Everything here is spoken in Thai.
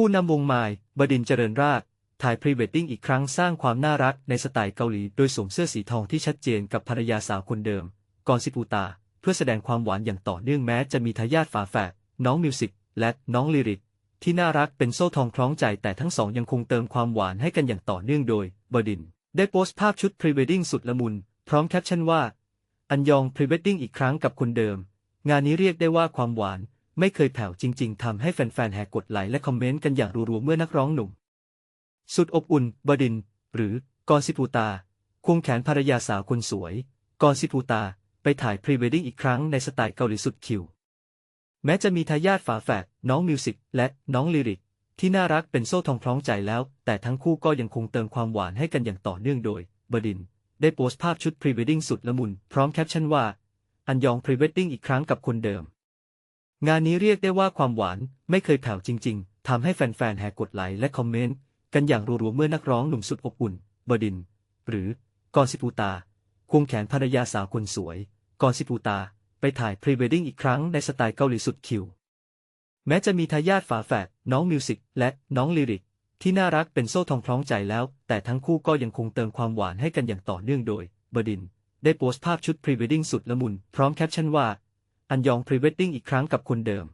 ผู้นำวงไมายบดินเจริญราษฎร์ถ่ายพรีเวดดิ้งอีกครั้งสร้างความน่ารักในสไตล์เกาหลีโดยสวมเสื้อสีทองที่ชัดเจนกับภรรยาสาวคนเดิมกอนซิปูตา เพื่อแสดงความหวานอย่างต่อเนื่องแม้จะมีทายาทฝาแฝดน้องมิวสิกและน้องลิริกที่น่ารักเป็นโซ่ทองคล้องใจแต่ทั้งสองยังคงเติมความหวานให้กันอย่างต่อเนื่องโดย บดิน ได้โพสต์ภาพชุดพรีเวดดิ้งสุดละมุน พร้อมแคปชั่นว่า อันยองพรีเวดดิ้งอีกครั้งกับคนเดิม งานนี้เรียกได้ว่าความหวาน ไม่เคยแผ่วจริง ๆทำให้แฟนๆแห่กดไลค์และคอมเมนต์กันอย่างรัวๆเมื่อนักร้องหนุ่ม สุดอบอุ่น บดิน หรือกรสิปูตา ควงแขนภรรยาสาวคนสวยกรสิปูตา ไปถ่ายพรีเวดดิ้งอีกครั้งในสไตล์เกาหลีสุดคิว แม้จะมีทายาทฝาแฝดน้องมิวสิกและน้องลิริก ที่น่ารักเป็นโซ่ทองคล้องใจแล้ว แต่ทั้งคู่ก็ยังคงเติมความหวานให้กันอย่างต่อเนื่องโดย บดิน ได้โพสต์ภาพชุดพรีเวดดิ้งสุดละมุน พร้อมแคปชั่นว่า อันยองพรีเวดดิ้งอีกครั้งกับคนเดิม งานนี้เรียกได้ว่าความหวานไม่เคยแผ่วจริง ๆทำให้แฟนๆแห่กดไลค์และคอมเมนต์กันอย่างรัวๆเมื่อนักร้องหนุ่มสุดอบอุ่น บดิน หรือกอรสิปูตา ควงแขนภรรยาสาวคนสวย กอรสิปูตา ไปถ่ายพรีเวดดิ้งอีกครั้งในสไตล์เกาหลีสุดคิว แม้จะมีทายาทฝาแฝดน้องมิวสิกและน้องลิริก ที่น่ารักเป็นโซ่ทองคล้องใจแล้ว แต่ทั้งคู่ก็ยังคงเติมความหวานให้กันอย่างต่อเนื่องโดย บดิน ได้โพสต์ภาพชุดพรีเวดดิ้งสุดละมุน พร้อมแคปชั่นว่า อันยองพรีเวดดิ้งอีกครั้งกับคนเดิม